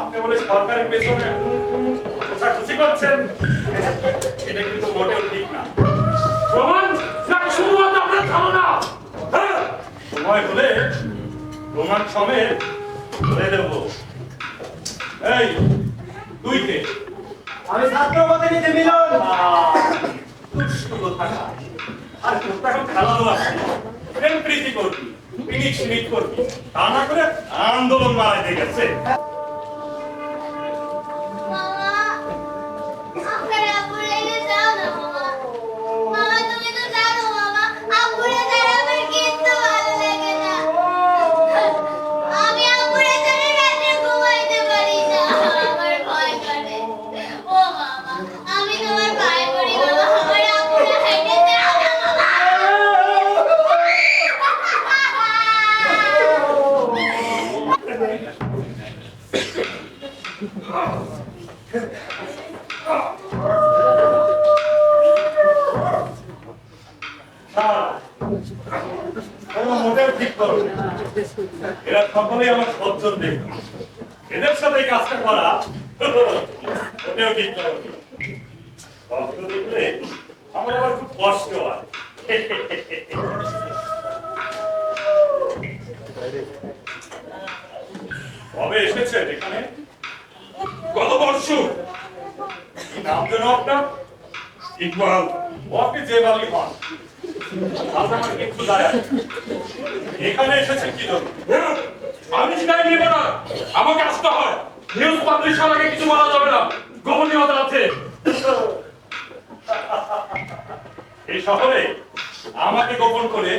আপনি বলে সরকারের পেছনে খুশি করছেন এটা কিন্তু মোটেও ঠিক না। প্রমাণ শুধুমাত্র আপনার ধারণা। হ্যাঁ, সময় হলে প্রমাণ সমেত বলে দেব। এই তুই কে? আমি ছাত্র প্রতিনিধি মিলন। দুষ্টু কোথাকার। আর তোর এখন খেলাধুলা। প্রেম প্রীতি করবি পিনিক সিনিক করবি। তা না করে আন্দোলন মারাইতে গেছে। এরা সকলেই আমার সজ্জন দেখ এদের সাথে কাজটা করা মোটেও ঠিক করো। আমার আবার খুব কষ্ট হয় কবে এসেছেন এখানে? ইকবাল আপনি যে বালি হন দাঁড়ায় এখানে এসেছেন কি জন্য? আমি সেটাই নিব না। আমাকে আসতে হয়। নিউজ পাবলিশ আগে কিছু বলা যাবে না। গোপনীয়তা আছে এই শহরে আমাকে গোপন করে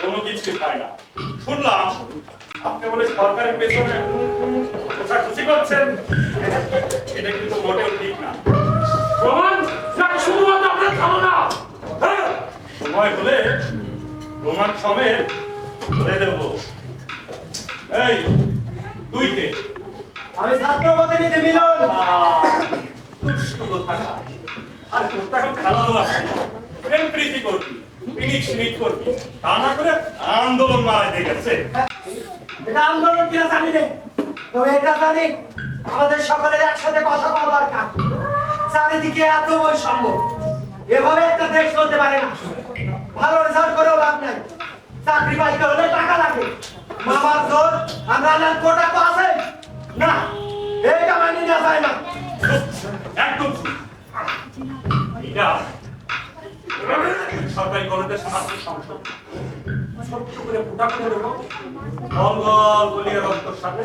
কোনো কিছু খায় না। শুনলাম, আপনি বলে সরকারের পেছনে খুশি করছেন। এটা কিন্তু সময় হলে প্রমাণ সমেত বলে দেব। এই কে আমি ছাত্র প্রতিনিধি মিলন। আর তোর এখন খেলাধুলা প্রেম প্রীতি করবি পিনিক সিনিক করবি। তা না করে আন্দোলন মারাইতে গেছে। এটা আন্দোলন কিনা জানি নে। তবে এটা জানি আমাদের সকলের একসাথে কথা বলা দরকার। চারিদিকে এত বৈষম্য। এভাবে একটা দেশ চলতে পারে না। ভালো রেজাল্ট করেও লাভ নাই। চাকরি পাইতে হলে টাকা লাগে। মামার জোর, আমরা কোটা তো আছে। না, এইটা মানি নেওয়া যায় না। একদম। এটা সরকারি কলেজের সমাজ সংসদ। ছোট্ট করে ফুটা করে দেবো। গল গল রক্তর সাথে।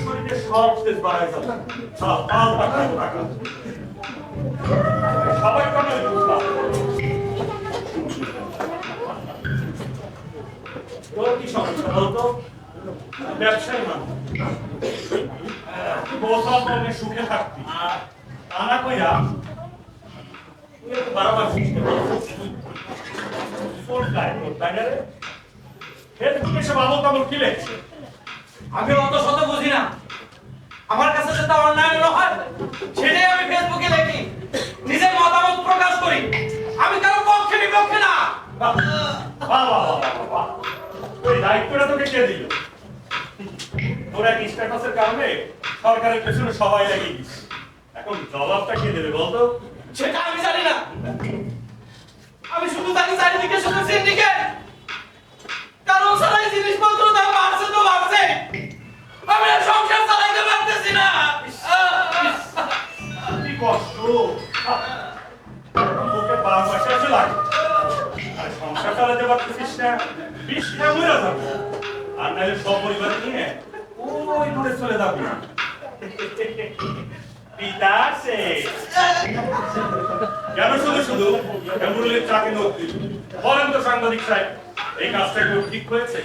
শরীরে সব তেজ বাড়াই যাবে। সবাই কোনো তোর কি সমস্যা বলতো ব্যবসায়ী মানুষ। মনে সুখে থাকবি। তা না কইরা তুই একটু বারবার শিখতে ফোন গায়ে তোর তাই না রে ফেসবুকে সব আমল তামল কি লেখছে? আমি অত শত বুঝি না। আমার কাছে যেটা অন্যায় হয় সেটাই আমি ফেসবুকে লিখি। নিজের মতামত প্রকাশ করি। আমি কারও পক্ষে বিপক্ষে না। বাহ বাহ। তোকে কে দিল। তোর এক স্ট্যাটাসের কারণে সরকারের পেছনে সবাই লাগিয়ে দিস এখন জবাবটা কে দেবে বলতো? সেটা আমি জানি না। আমি শুধু জানি চারিদিকে শুধু সিন্ডিকেট কারণ সারাই জিনিসপত্র দাম বাড়ছে তো বাড়ছে। আমি সংসার চালাইতে পারতেছি না। কি কষ্ট। বুকে বার মাসে আছে লাগে। আর সংসার চালাতে পারতেছিস না। খেয়ে মরে যাবে। ওই চলে যাবি পিতা কেন শুধু শুধু? চাকরি বলেন তো সাংবাদিক সাহেব, এই কাজটা কেউ ঠিক হয়েছে?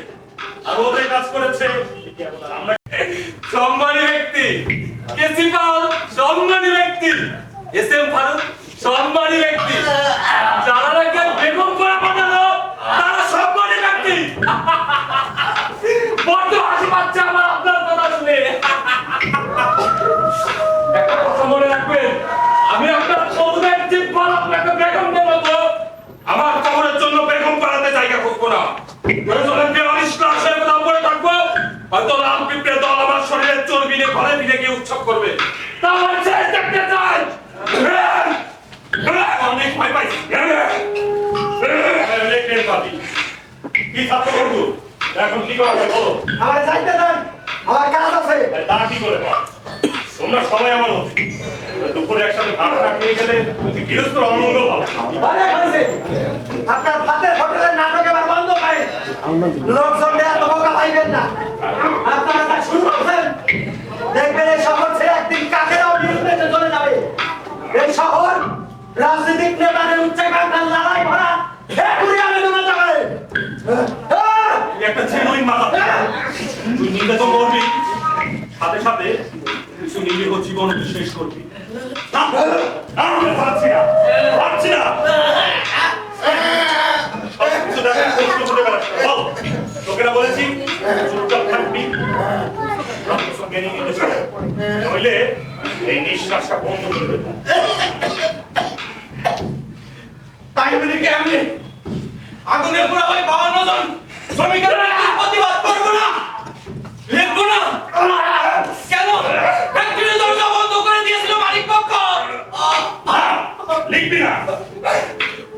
আর কাজ করেছে। সম্মানী ব্যক্তি। প্রিন্সিপাল সম্মানী ব্যক্তি। এস এম ফারুক, সম্মানী ব্যক্তি। যারা বেগম করে তারা সম্মানী ব্যক্তি। নিয়ে ঘরে ফিরে গিয়ে উৎসব করবে। তার শেষ দেখতে চাই অনেক ভয় পাইছি। কি ছাত্র বন্ধু? এখন কি করা যায় বলো? আমার যাইতে দেন। আমার কাজ আছে। তা কি করে তোমরা সবাই আমার। দুপুরে একসাথে ভাত খেয়ে গেলে গৃহস্থ অমঙ্গল হবে আপনার ভাতের হোটেলের নাটক এবার বন্ধ করেন লোকজন একটা জেনুইন মাথা। তুই তো করবি। সাথে সাথে কিছু নিরীহ জীবন শেষ করবি। পারছি না পারছি না সবকিছু দেখা প্রশ্ন করে বেড়াচ্ছি। বল, তোকে বলেছি চুপচাপ থাকবি নইলে এই নিঃশ্বাসটা বন্ধ করে দেবো তাই বলি কি আমি আগুনে পুরা ভাই বাবান্ন জন শ্রমিকের প্রতিবাদ করব না লিখব না কেন ফ্যাক্টরি দরজা বন্ধ করে দিয়েছিল মালিক পক্ষ না, লিখবি না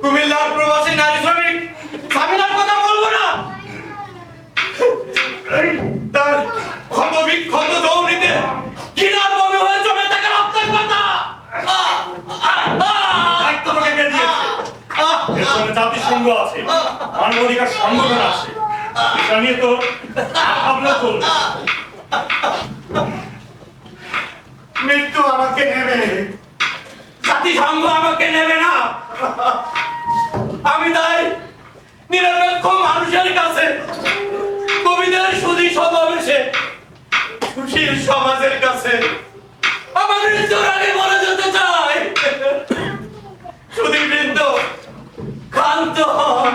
কুমিল্লার প্রবাসী নারী শ্রমিক সামিনার কথা বলব না? তার ক্ষত বিক্ষত দৌড়িতে কিনার বমি হয়ে জমে থাকা রক্তের কথা জাতিসংঘ আছে। মানবাধিকার সংগঠন আছে। এটা নিয়ে তো মৃত্যু আমাকে নেবে। জাতিসংঘ আমাকে নেবে না। আমি তাই নিরপেক্ষ মানুষের কাছে কবিদের সুদী সমাবেশে, সুশীল সমাজের কাছে মৃত্যুর আগে মরে যেতে চাই। সুদীবৃন্দ ক্ষান্ত হন।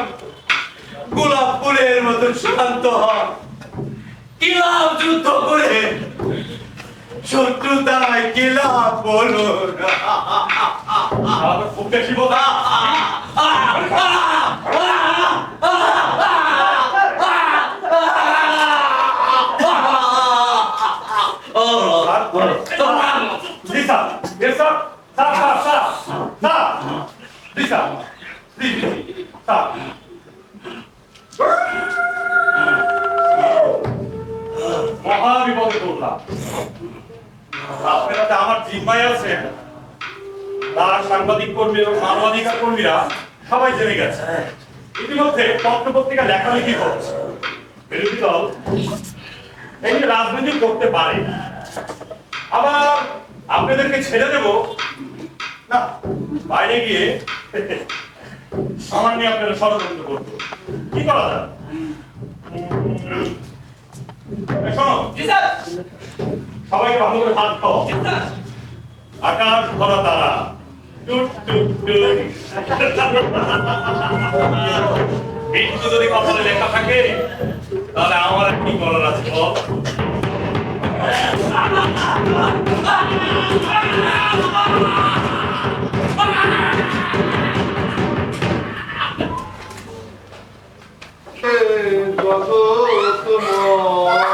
ফুলের মতো শান্ত হন। কি লাভ যুদ্ধ করে শত্রুতায় কি বলুন খুব বেশি আপনারা সাংবাদিক কর্মী মানবাধিকার কর্মীরা সবাই জেনে গেছে। ইতিমধ্যে রাজনীতি করতে পারে, আবার আপনাদেরকে ছেড়ে দেব? না, বাইরে গিয়ে আমার নিয়ে আপনারা ষড়যন্ত্র করব কি করা যায়? শোনো সবাইকে ভালো করে হাত খাও। আকাশ ভরা তারা। মৃত্যু যদি কপালে লেখা থাকে, তাহলে আমার কি করার আছে, বল। ওরা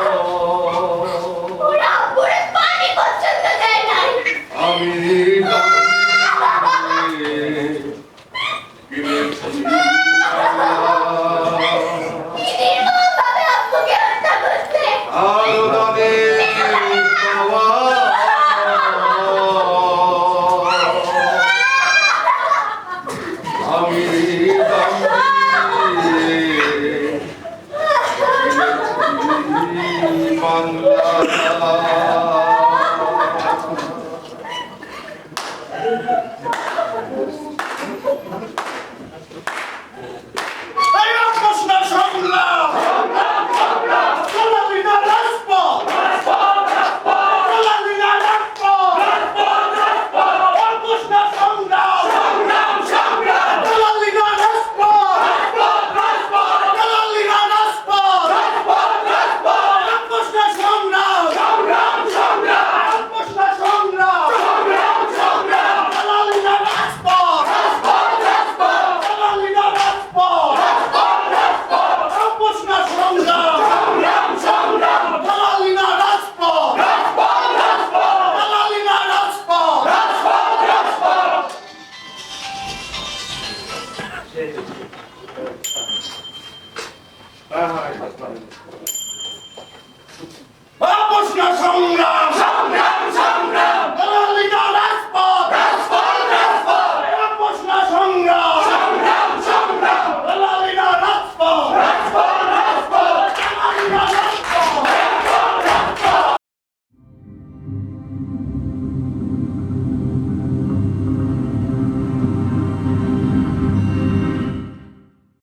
Thank you.